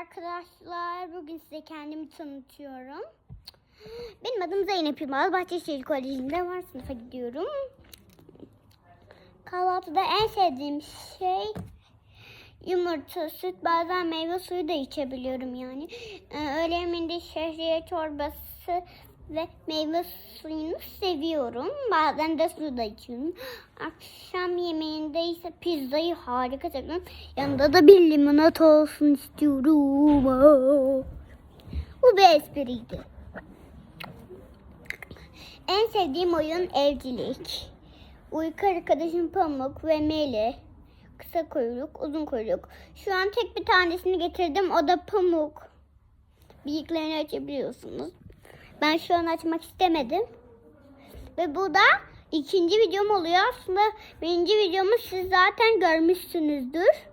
arkadaşlar. Bugün size kendimi tanıtıyorum. Benim adım Zeynep Yılmaz. Bahçeşehir Koleji'nde var sınıfa gidiyorum. Kahvaltıda en sevdiğim şey yumurta, süt, bazen meyve suyu da içebiliyorum yani. Ee, öğle yemeğinde şehriye çorbası ve meyve suyunu seviyorum. Bazen de su da içiyorum. Akşam yemeğinde ise pizzayı harika seviyorum. Yanında da bir limonata olsun istiyorum. Bu bir espriydi. En sevdiğim oyun evcilik. Uyku arkadaşım Pamuk ve Meli. Kısa kuyruk, uzun kuyruk. Şu an tek bir tanesini getirdim. O da Pamuk. Bıyıklarını açabiliyorsunuz. Ben şu an açmak istemedim. Ve bu da ikinci videom oluyor. Aslında birinci videomu siz zaten görmüşsünüzdür.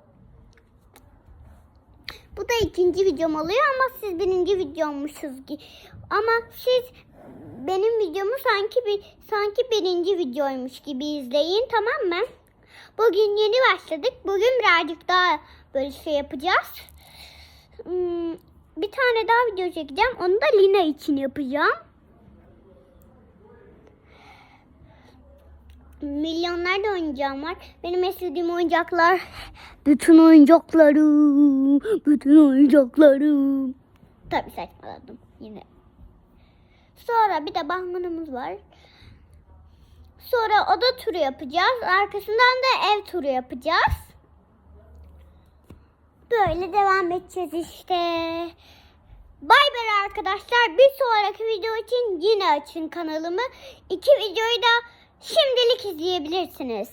Bu da ikinci videom oluyor ama siz birinci videommuşuz ki. Ama siz benim videomu sanki bir sanki birinci videoymuş gibi izleyin tamam mı? Bugün yeni başladık. Bugün birazcık daha böyle şey yapacağız. Tane daha video çekeceğim. Onu da Lina için yapacağım. Milyonlarca oyuncağım var. Benim en sevdiğim oyuncaklar bütün oyuncaklarım. Bütün oyuncaklarım. Tabii saçmaladım yine. Sonra bir de balmanımız var. Sonra oda turu yapacağız. Arkasından da ev turu yapacağız. Böyle devam edeceğiz işte. Bay bay arkadaşlar. Bir sonraki video için yine açın kanalımı. İki videoyu da şimdilik izleyebilirsiniz.